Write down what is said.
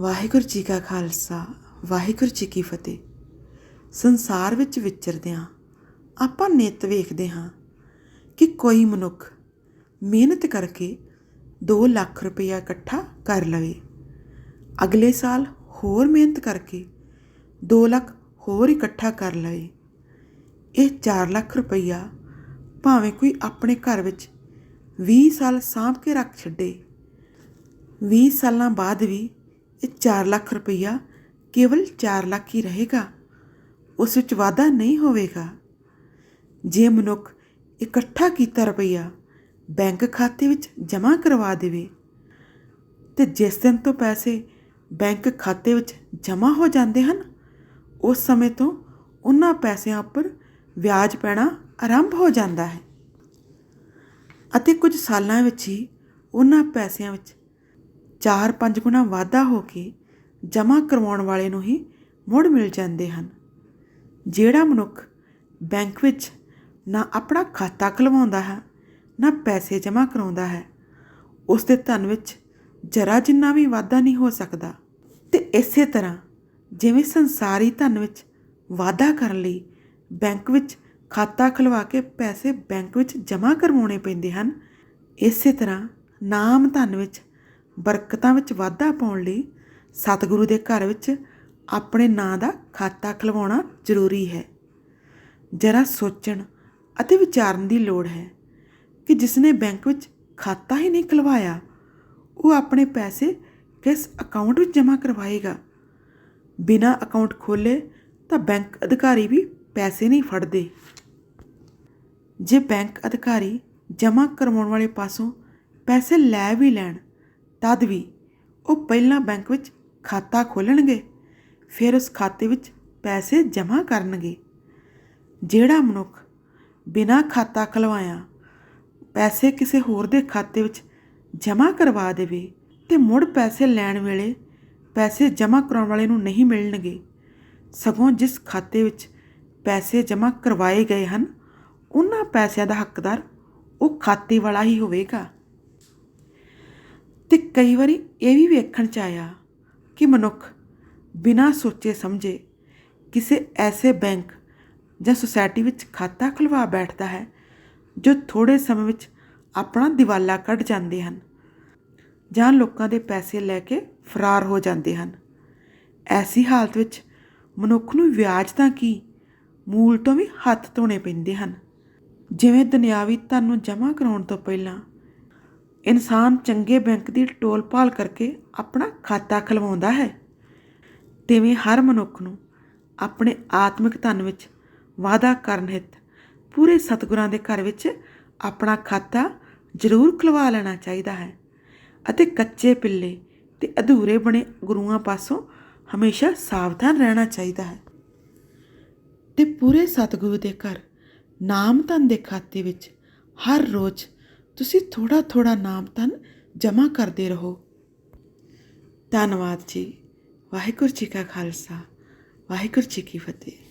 ਵਾਹਿਗੁਰੂ ਜੀ ਕਾ ਖਾਲਸਾ, ਵਾਹਿਗੁਰੂ ਜੀ ਕੀ ਫਤਿਹ। ਸੰਸਾਰ ਵਿੱਚ ਵਿਚਰਦਿਆਂ ਆਪਾਂ ਨਿਤ ਵੇਖਦੇ ਹਾਂ ਕਿ ਕੋਈ ਮਨੁੱਖ ਮਿਹਨਤ ਕਰਕੇ 2 ਲੱਖ ਰੁਪਇਆ ਇਕੱਠਾ ਕਰ ਲਵੇ। ਅਗਲੇ ਸਾਲ ਹੋਰ ਮਿਹਨਤ ਕਰਕੇ 2 ਲੱਖ ਹੋਰ ਇਕੱਠਾ ਕਰ ਲਵੇ। ਇਹ 4 ਲੱਖ ਰੁਪਈਆ ਭਾਵੇਂ ਕੋਈ ਆਪਣੇ ਘਰ ਵਿੱਚ 20 ਸਾਲ ਸਾਂਭ ਕੇ ਰੱਖ ਛੱਡੇ 20 ਸਾਲਾਂ ਬਾਅਦ ਵੀ ਇਹ 4 ਲੱਖ ਰੁਪਈਆ ਕੇਵਲ 4 ਲੱਖ ਹੀ ਰਹੇਗਾ। ਉਸ ਵਿੱਚ ਵਾਧਾ ਨਹੀਂ ਹੋਵੇਗਾ। ਜੇ ਮਨੁੱਖ ਇਕੱਠਾ ਕੀਤਾ ਰੁਪਈਆ ਬੈਂਕ ਖਾਤੇ ਵਿੱਚ ਜਮ੍ਹਾਂ ਕਰਵਾ ਦੇਵੇ, ਤੇ ਜਿਸ ਦਿਨ ਤੋਂ ਪੈਸੇ ਬੈਂਕ ਖਾਤੇ ਵਿੱਚ ਜਮ੍ਹਾਂ ਹੋ ਜਾਂਦੇ ਹਨ, ਉਸ ਸਮੇਂ ਤੋਂ ਉਹਨਾਂ ਪੈਸਿਆਂ ਉੱਪਰ ਵਿਆਜ ਪੈਣਾ ਆਰੰਭ ਹੋ ਜਾਂਦਾ ਹੈ। ਅਤੇ ਕੁਝ ਸਾਲਾਂ ਵਿੱਚ ਹੀ ਉਹਨਾਂ ਪੈਸਿਆਂ ਵਿੱਚ 4-5 ਗੁਣਾ ਵਾਧਾ ਹੋ ਕੇ ਜਮ੍ਹਾਂ ਕਰਵਾਉਣ ਵਾਲੇ ਨੂੰ ਹੀ ਮੁੜ ਮਿਲ ਜਾਂਦੇ ਹਨ। ਜਿਹੜਾ ਮਨੁੱਖ ਬੈਂਕ ਵਿੱਚ ਨਾ ਆਪਣਾ ਖਾਤਾ ਖਲਵਾਉਂਦਾ ਹੈ, ਨਾ ਪੈਸੇ ਜਮ੍ਹਾਂ ਕਰਾਉਂਦਾ ਹੈ, ਉਸ ਦੇ ਧਨ ਵਿੱਚ ਜਰਾ ਜਿੰਨਾ ਵੀ ਵਾਧਾ ਨਹੀਂ ਹੋ ਸਕਦਾ। ਤੇ ਇਸੇ ਤਰ੍ਹਾਂ ਜਿਵੇਂ ਸੰਸਾਰੀ ਧਨ ਵਿੱਚ ਵਾਧਾ ਕਰਨ ਲਈ ਬੈਂਕ ਵਿੱਚ ਖਾਤਾ ਖਲਵਾ ਕੇ ਪੈਸੇ ਬੈਂਕ ਵਿੱਚ ਜਮ੍ਹਾਂ ਕਰਵਾਉਣੇ ਪੈਂਦੇ ਹਨ, ਇਸੇ ਤਰ੍ਹਾਂ ਨਾਮ ਧਨ ਵਿੱਚ ਬਰਕਤਾਂ ਵਿੱਚ ਵਾਧਾ ਪਾਉਣ ਲਈ ਸਤਿਗੁਰੂ ਦੇ ਘਰ ਵਿੱਚ ਆਪਣੇ ਨਾਂ ਦਾ ਖਾਤਾ ਖਲਵਾਉਣਾ ਜ਼ਰੂਰੀ ਹੈ। ਜਰਾ ਸੋਚਣ ਅਤੇ ਵਿਚਾਰਨ ਦੀ ਲੋੜ ਹੈ ਕਿ ਜਿਸ ਨੇ ਬੈਂਕ ਵਿੱਚ ਖਾਤਾ ਹੀ ਨਹੀਂ ਖਲਵਾਇਆ, ਉਹ ਆਪਣੇ ਪੈਸੇ ਕਿਸ ਅਕਾਊਂਟ ਵਿੱਚ ਜਮ੍ਹਾਂ ਕਰਵਾਏਗਾ? ਬਿਨਾ ਅਕਾਊਂਟ ਖੋਲੇ ਤਾਂ ਬੈਂਕ ਅਧਿਕਾਰੀ ਵੀ ਪੈਸੇ ਨਹੀਂ ਫੜਦੇ। ਜੇ ਬੈਂਕ ਅਧਿਕਾਰੀ ਜਮ੍ਹਾਂ ਕਰਵਾਉਣ ਵਾਲੇ ਪਾਸੋਂ ਪੈਸੇ ਲੈ ਵੀ ਲੈਣ ਤਦ ਵੀ ਉਹ ਪਹਿਲਾਂ ਬੈਂਕ ਵਿੱਚ ਖਾਤਾ ਖੋਲਣਗੇ ਫਿਰ ਉਸ ਖਾਤੇ ਵਿੱਚ ਪੈਸੇ ਜਮ੍ਹਾਂ ਕਰਨਗੇ। ਜਿਹੜਾ ਮਨੁੱਖ ਬਿਨਾਂ ਖਾਤਾ ਖਲਵਾਇਆ ਪੈਸੇ ਕਿਸੇ ਹੋਰ ਦੇ ਖਾਤੇ ਵਿੱਚ ਜਮ੍ਹਾਂ ਕਰਵਾ ਦੇਵੇ ਤੇ ਮੁੜ ਪੈਸੇ ਲੈਣ ਵੇਲੇ ਪੈਸੇ ਜਮ੍ਹਾਂ ਕਰਾਉਣ ਵਾਲੇ ਨੂੰ ਨਹੀਂ ਮਿਲਣਗੇ, ਸਗੋਂ ਜਿਸ ਖਾਤੇ ਵਿੱਚ ਪੈਸੇ ਜਮ੍ਹਾਂ ਕਰਵਾਏ ਗਏ ਹਨ, ਉਹਨਾਂ ਪੈਸਿਆਂ ਦਾ ਹੱਕਦਾਰ ਉਹ ਖਾਤੇ ਵਾਲਾ ਹੀ ਹੋਵੇਗਾ। ਤੇ ਕਈ ਵਾਰੀ ਇਹ ਵੀ ਵੇਖਣ ਚ ਆਇਆ ਕਿ ਮਨੁੱਖ ਬਿਨਾਂ ਸੋਚੇ ਸਮਝੇ ਕਿਸੇ ਐਸੇ ਬੈਂਕ ਜਾਂ ਸੁਸਾਇਟੀ ਵਿੱਚ ਖਾਤਾ ਖੁਲਵਾ ਬੈਠਦਾ ਹੈ, ਜੋ ਥੋੜੇ ਸਮੇਂ ਵਿੱਚ ਆਪਣਾ ਦਿਵਾਲਾ ਕੱਢ ਜਾਂਦੇ ਹਨ ਜਾਂ ਲੋਕਾਂ ਦੇ ਪੈਸੇ ਲੈ ਕੇ ਫਰਾਰ ਹੋ ਜਾਂਦੇ ਹਨ। ਐਸੀ ਹਾਲਤ ਵਿੱਚ ਮਨੁੱਖ ਨੂੰ ਵਿਆਜ ਤਾਂ ਕੀ ਮੂਲ ਤੋਂ ਵੀ ਹੱਥ ਧੋਣੇ ਪੈਂਦੇ ਹਨ। ਜਿਵੇਂ ਦੁਨਿਆਵੀ ਧਨ ਨੂੰ ਜਮ੍ਹਾਂ ਕਰਾਉਣ ਤੋਂ ਪਹਿਲਾਂ ਇਨਸਾਨ ਚੰਗੇ ਬੈਂਕ ਦੀ ਟੋਲ ਭਾਲ ਕਰਕੇ ਆਪਣਾ ਖਾਤਾ ਖਲਵਾਉਂਦਾ ਹੈ। ਤਿਵੇਂ ਹਰ ਮਨੁੱਖ ਨੂੰ ਆਪਣੇ ਆਤਮਿਕ ਧਨ ਵਿੱਚ ਵਾਅਦਾ ਕਰਨ ਹਿੱਤ ਪੂਰੇ ਸਤਿਗੁਰਾਂ ਦੇ ਘਰ ਵਿੱਚ ਆਪਣਾ ਖਾਤਾ ਜ਼ਰੂਰ ਖੁਲਵਾ ਲੈਣਾ ਚਾਹੀਦਾ ਹੈ ਅਤੇ ਕੱਚੇ ਪਿੱਲੇ ਤੇ ਅਧੂਰੇ ਬਣੇ ਗੁਰੂਆਂ ਪਾਸੋਂ ਹਮੇਸ਼ਾ ਸਾਵਧਾਨ ਰਹਿਣਾ ਚਾਹੀਦਾ ਹੈ। ਤੇ ਪੂਰੇ ਸਤਿਗੁਰੂ ਦੇ ਘਰ ਨਾਮ ਧਨ ਦੇ ਖਾਤੇ ਵਿੱਚ ਹਰ ਰੋਜ਼ ਤੁਸੀਂ ਥੋੜਾ ਥੋੜਾ ਨਾਮ ਧਨ ਜਮ੍ਹਾਂ ਕਰਦੇ ਰਹੋ। ਧੰਨਵਾਦ ਜੀ। ਵਾਹਿਗੁਰੂ ਜੀ ਕਾ ਖਾਲਸਾ। ਵਾਹਿਗੁਰੂ ਜੀ ਕੀ ਫਤਿਹ।